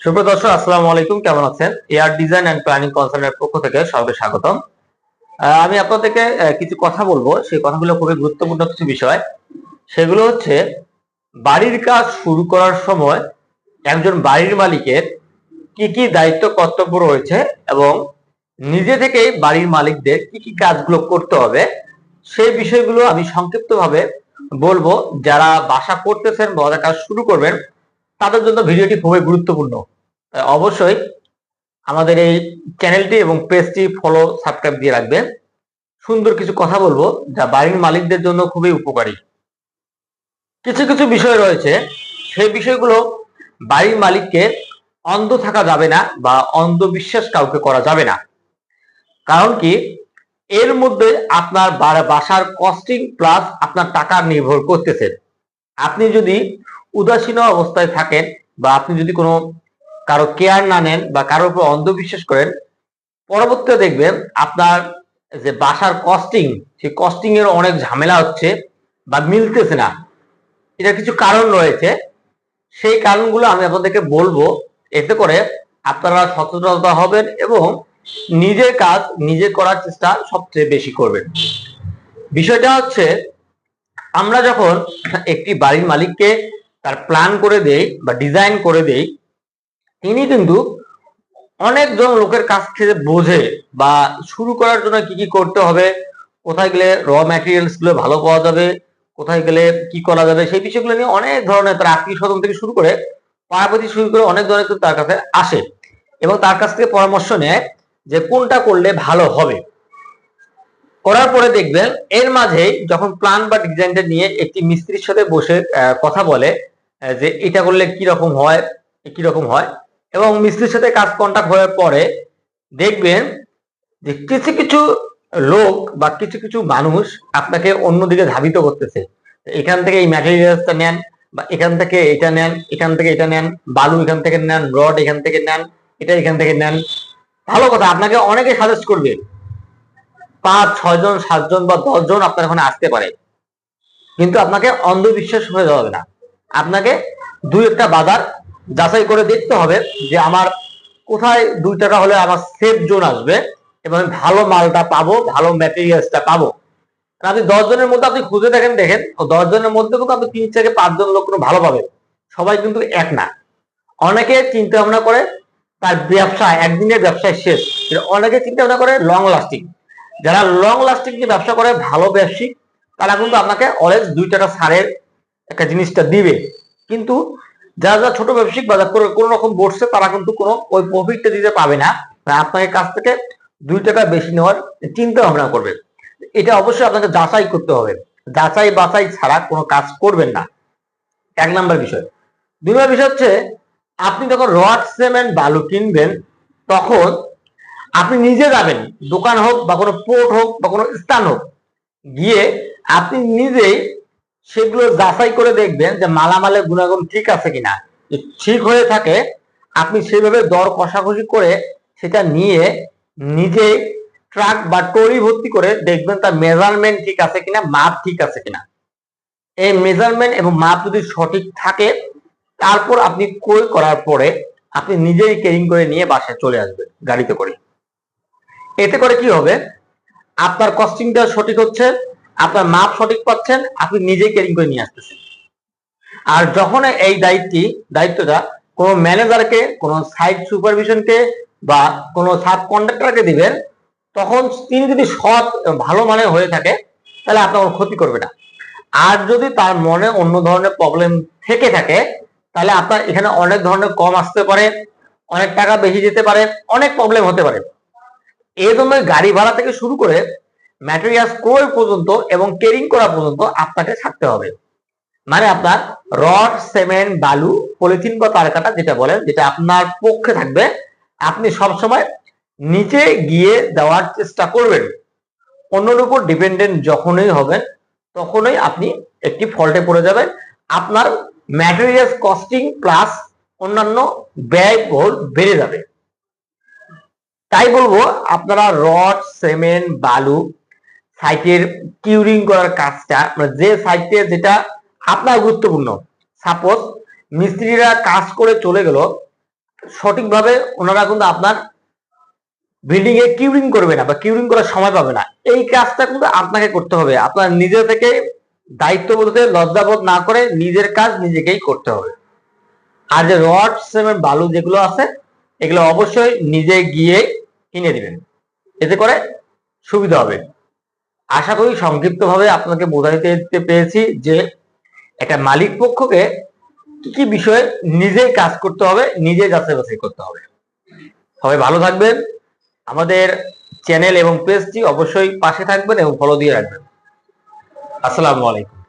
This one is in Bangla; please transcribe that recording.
সুপ্রিয় দর্শক, আসসালামু আলাইকুম। কেমন আছেন? এয়ার ডিজাইন এন্ড প্ল্যানিং কনসার্নের পক্ষ থেকে সবাইকে স্বাগতম। আমি আপনাদেরকে কিছু কথা বলব। সেই কথাগুলো খুবই গুরুত্বপূর্ণ কিছু বিষয়। সেগুলো হচ্ছে, বাড়ির কাজ শুরু করার সময় একজন বাড়ির মালিকের কি কি দায়িত্ব, কর্তব্য রয়েছে এবং নিজে থেকেই বাড়ির মালিকদের কি কি কাজগুলো করতে হবে, সেই বিষয়গুলো আমি সংক্ষিপ্তভাবে বলব। যারা বাসা করতেছেন বা কাজ শুরু করবেন তাদের জন্য ভিডিওটি খুবই গুরুত্বপূর্ণ। অবশ্যই আমাদের এই চ্যানেলটি এবং পেজটি ফলো সাবস্ক্রাইব দিয়ে রাখবেন। সুন্দর কিছু কথা বলব যা বাড়ির মালিকদের জন্য খুবই উপকারী। কিছু কিছু বিষয় রয়েছে, সেই বিষয়গুলো বাড়ির মালিককে অন্ধ থাকা যাবে না বা অন্ধবিশ্বাস কাউকে করা যাবে না। কারণ কি, এর মধ্যে আপনার বাসার কস্টিং প্লাস আপনার টাকা নির্ভর করতেছে। আপনি যদি উদাসীন অবস্থায় থাকেন বা আপনি যদি কোনো কারও কেয়ার না নেন বা কারোর উপর অন্ধবিশ্বাস করেন, পরবর্তীতে দেখবেন আপনার যে বাসার কস্টিং সেই কস্টিং এর অনেক ঝামেলা হচ্ছে বা মিলতেছে না। এটা কিছু কারণ রয়েছে। সেই কারণগুলো আমি আপনাদেরকে বলব। এতে করে আপনারা সচেতনতা হবেন এবং নিজের কাজ নিজে করার চেষ্টা সবচেয়ে বেশি করবেন। বিষয়টা হচ্ছে, আমরা যখন একটি বাড়ির মালিককে তার প্ল্যান করে দেয় বা ডিজাইন করে দেয় তিনি কিন্তু অনেকজন লোকের কাছ থেকে বোঝে বা শুরু করার জন্য কি কি করতে হবে, কোথায় গেলে র ম্যাটেরিয়ালসগুলো ভালো পাওয়া যাবে, কোথায় গেলে কি করা যাবে, সেই বিষয়গুলো নিয়ে অনেক ধরনের তার আত্মীয় স্বজন থেকে শুরু করে পাড়াপতি শুরু করে অনেক ধরনের তার কাছে আসে এবং তার কাছ থেকে পরামর্শ নেয় যে কোনটা করলে ভালো হবে। করার পরে দেখবেন এর মাঝে যখন প্ল্যান বা ডিজাইনটা নিয়ে একটি মিস্ত্রির সাথে বসে কথা বলে যে এটা করলে কি রকম হয়, কি রকম হয়? এবং মিস্ত্রির সাথে কাজ কন্টাক্ট হওয়ার পরে দেখবেন যে কিছু কিছু লোক বা কিছু কিছু মানুষ আপনাকে অন্যদিকে ধাবিত করতেছে। এখান থেকে এই ম্যাটেরিয়ালসটা নেন বা এখান থেকে এটা নেন, এখান থেকে এটা নেন, বালু এখান থেকে নেন, রড এখান থেকে নেন, এটা এখান থেকে নেন। ভালো কথা, আপনাকে অনেকে সাজেস্ট করবে। পাঁচ ছয়জন সাতজন বা দশজন আপনার ওখানে আসতে পারে। কিন্তু আপনাকে অন্ধবিশ্বাস হয়ে যাবে না। আপনাকে দুই একটা বাজার যাচাই করে দেখতে হবে যে আমার কোথায় দুই টাকা হলে আমার সেফ জোন আসবে এবং ভালো মালটা পাবো, ভালো ম্যাটেরিয়ালসটা পাবো। আপনি দশ জনের মধ্যে আপনি খুঁজে দেখেন দেখেন দশ জনের মধ্যে কিন্তু আপনি তিন থেকে পাঁচজন লোক ভালো পাবেন। সবাই কিন্তু এক না। অনেকে চিন্তা ভাবনা করে তার ব্যবসা, একদিনের ব্যবসায় শেষ। অনেকে চিন্তা ভাবনা করে লং লাস্টিং যারা লং লাস্টিং যে ব্যবসা করে, ভালো ব্যবসায়িক তারা কিন্তু আপনাকে অলওয়েজ দুই টাকা সারের একটা জিনিসটা দিবে। কিন্তু যারা যারা ছোট ব্যবসায়িক বাজার করে কোনো রকম বসছে তারা কিন্তু কোনো ওই প্রফিটটা দিতে পাবে না। তাই আপনাকে কাছ থেকে দুই টাকা বেশি নেওয়ার চিন্তা ভাবনা করবে। এটা অবশ্যই আপনাকে যাচাই করতে হবে। যাচাই বাছাই ছাড়া কোনো কাজ করবেন না। এক নাম্বার বিষয়। দুই নম্বর বিষয় হচ্ছে, আপনি যখন রড, সিমেন্ট, বালু কিনবেন, তখন আপনি নিজে যাবেন। দোকান হোক বা কোনো পোর্ট হোক বা কোনো স্থান হোক। গিয়ে আপনি নিজেই সেগুলো যাচাই করে দেখবেন যে মালামালের গুণাগুণ ঠিক আছে কিনা। ঠিক হয়ে থাকে, আপনি সেভাবে দর কষাকষি করে সেটা নিয়ে নিজে ট্রাক বা টরি ভর্তি করে দেখবেন তার মেজারমেন্ট ঠিক আছে কিনা, মাপ ঠিক আছে কিনা। এই মেজারমেন্ট এবং মাপ যদি সঠিক থাকে, তারপর আপনি ক্রয় করার পরে আপনি নিজেই কেরিং করে নিয়ে বাসায় চলে আসবেন গাড়িতে করে। এতে করে কি হবে? আপনার কস্টিংটা সঠিক হচ্ছে আপনার মাপ সঠিক পাচ্ছেন, আপনি নিজেই কেরিং করে নিয়ে আসতেছেন। আর যখন এই দায়িত্বটি, দায়িত্বটা কোনো ম্যানেজারকে কোনো সাইট সুপারভিশনকে বা কোনো সাব কন্ডাক্টরকে দিবেন, তখন তিনি যদি সৎ, ভালো মানের হয়ে থাকে, তাহলে আপনার কোনো ক্ষতি করবে না। আর যদি তার মনে অন্য ধরনের প্রবলেম থেকে থাকে, তাহলে আপনার এখানে অনেক ধরনের কম আসতে পারে, অনেক টাকা বেশি যেতে পারে, অনেক প্রবলেম হতে পারে। এই জন্য গাড়ি ভাড়া থেকে শুরু করে ম্যাটেরিয়ালস ক্রয় পর্যন্ত এবং কেরিং করা পর্যন্ত আপনাকে থাকতে হবে। মানে আপনার রড সিমেন্ট বালু পলিথিন বা তারকাটা যেটা বলেন, যেটা আপনার পক্ষে থাকবে, আপনি সবসময় নিচে গিয়ে দেওয়ার চেষ্টা করবেন। অন্যের উপর ডিপেন্ডেন্ট যখনই হবেন, তখনই আপনি একটি ফল্টে পড়ে যাবেন। আপনার ম্যাটেরিয়ালস কস্টিং প্লাস অন্যান্য ব্যয়বহুল বেড়ে যাবে। তাই বলব, আপনারা রড সিমেন্ট বালু সাইটের কিউরিং করার কাজটা মানে যে সাইটে যেটা আপনার গুরুত্বপূর্ণ। সাপোজ মিস্ত্রিরা কাজ করে চলে গেল, সঠিকভাবে ওনারা কিন্তু আপনার বিল্ডিং এ কিউরিং করবে না বা কিউরিং করার সময় পাবে না। এই কাজটা কিন্তু আপনাকে করতে হবে। আপনার নিজে থেকে দায়িত্ববোধে লজ্জাবোধ না করে নিজের কাজ নিজেকেই করতে হবে। আর যে রড সিমেন্ট বালু যেগুলো আছে, এগুলো অবশ্যই নিজে গিয়ে কিনে দিবেন। এতে করে সুবিধা হবে। আশা করি সংক্ষিপ্তভাবে আপনাকে বোঝাইতে পেরেছি যে একটা মালিক পক্ষকে কি কি বিষয়ে নিজেই কাজ করতে হবে নিজে যাচাই বাছাই করতে হবে। সবাই ভালো থাকবেন। আমাদের চ্যানেল এবং পেজটি অবশ্যই পাশে থাকবেন এবং ফলো দিয়ে রাখবেন। আসসালামু আলাইকুম।